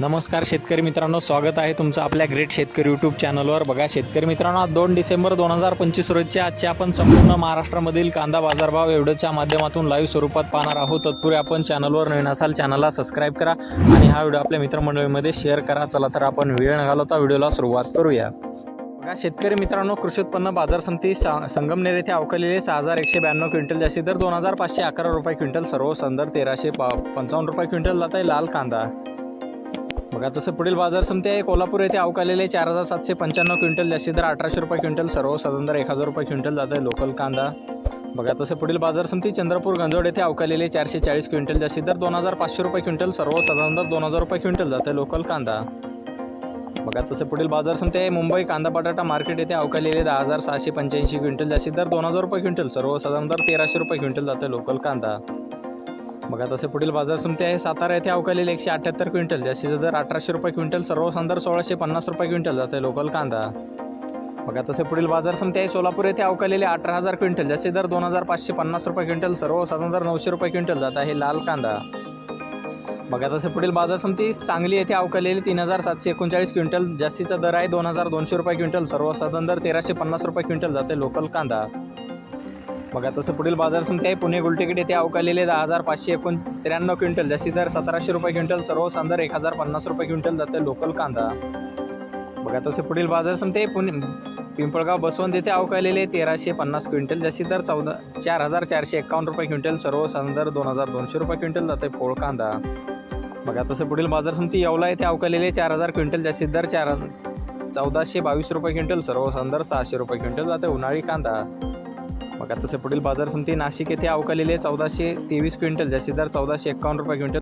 नमस्कार शेतकरी मित्रांनो स्वागत आहे तुमचं आपल्या ग्रेट शेतकरी यूट्यूब चॅनलवर बघा शेतकरी मित्रांनो आज दोन डिसेंबर दोन हजार पंचवीस रोजच्या आजच्या आपण संपूर्ण महाराष्ट्रामधील कांदा बाजारभाव एवढ्याच्या माध्यमातून लाईव्ह स्वरूपात पाहणार आहोत. तत्पूर्वी आपण चॅनलवर नवीन असाल चॅनलला सबस्क्राईब करा आणि हा व्हिडिओ आपल्या मित्रमंडळीमध्ये शेअर करा. चला तर आपण वेळ न घालवता व्हिडिओला सुरुवात करूया. बघा शेतकरी मित्रांनो कृषी उत्पन्न बाजार समिती सा संगमनेर येथे अवकलेले सहा हजार एकशे ब्याण्णव क्विंटल जास्ती दर दोन हजार पाचशे अकरा रुपये क्विंटल सर्व संदर तेराशे पा पंचावन्न रुपये क्विंटल जात आहे लाल कांदा. बघा तसं पुढील बाजार समिती आहे. कोल्हापूर येथे अवकालेले चार हजार सातशे पंच्याण्णव क्विंटल जास्ती दर अठराशे रुपये क्विंटल सर्व साधारण दर एक हजार रुपये क्विंटल जात आहे. लोकल कांदा. बघा तसं पुढील बाजार समिती चंद्रपूर गंजोड येथे अवकालेले चारशे चाळीस क्विंटल जास्ती दर दोन हजार पाचशे रुपये क्विंटल सर्व साधारण दर दोन हजार रुपये क्विंटल जात आहे लोकल कांदा. बघा तसं पुढील बाजार समिती आहे. मुंबई कांदा बटाटा मार्केट येथे अवकालेले दहा हजार सहाशे पंच्याऐंशी क्विंटल जास्ती दर दोन हजार रुपये क्विंटल सर्वसाधारण दर तेराशे रुपये क्विंटल जाते लोकल कांदा. बघा तसे पुढील बाजार समिती आहे. सातारा येथे अवकालेले एकशे अठ्ठ्याहत्तर क्विंटल जास्तीचा दर अठराशे रुपये क्विंटल सर्वसाधारण सोळाशे पन्नास रुपये क्विंटल जाते लोकल कांदा. बघा तसे पुढील बाजार समिती आहे. सोलापूर येथे अवकालेले अठरा हजार क्विंटल जास्ती दर दोन हजार पाचशे पन्नास रुपये क्विंटल सर्वसाधारण दर नऊशे रुपये क्विंटल जात आहे लाल कांदा. बघा तसं पुढील बाजार समिती सांगली येथे अवकालेले तीन हजार सातशे एकोणचाळीस क्विंटल जास्तीचा दर आहे दोन हजार दोनशे रुपये क्विंटल सर्वसाधारण दर तेराशे पन्नास रुपये क्विंटल जाते लोकल कांदा. बघा तसं पुढील बाजार समिती आहे पुणे गुलटेकडे येथे अवकालेले दहा हजार पाचशे एकोण त्र्याण्णव क्विंटल. जास्ती दर सतराशे रुपये क्विंटल सर्व सांदर एक हजार पन्नास रुपये क्विंटल जाते लोकल कांदा. बघा तसे पुढील बाजार समिती आहे पुणे पिंपळगाव बसवंत येथे अवकालेले तेराशे पन्नास क्विंटल. जास्ती दर चौदा चार हजार चारशे एकावन्न रुपये क्विंटल सर्व सांदर दोन हजार दोनशे रुपये क्विंटल जाते पोळ कांदा. बघा तसं पुढील बाजार समिती येवला येथे अवकालेले चार हजार क्विंटल. जास्तीत दर चार चौदाशे बावीस रुपये क्विंटल सर्व सांदर सहाशे रुपये क्विंटल जाते उन्हाळी कांदा. मग तसे पुढील बाजार समिती नाशिक येथे अवकालेले चौदाशे तेवीस क्विंटल जास्तीत दर चौदाशे एकावन्न रुपये क्विंटल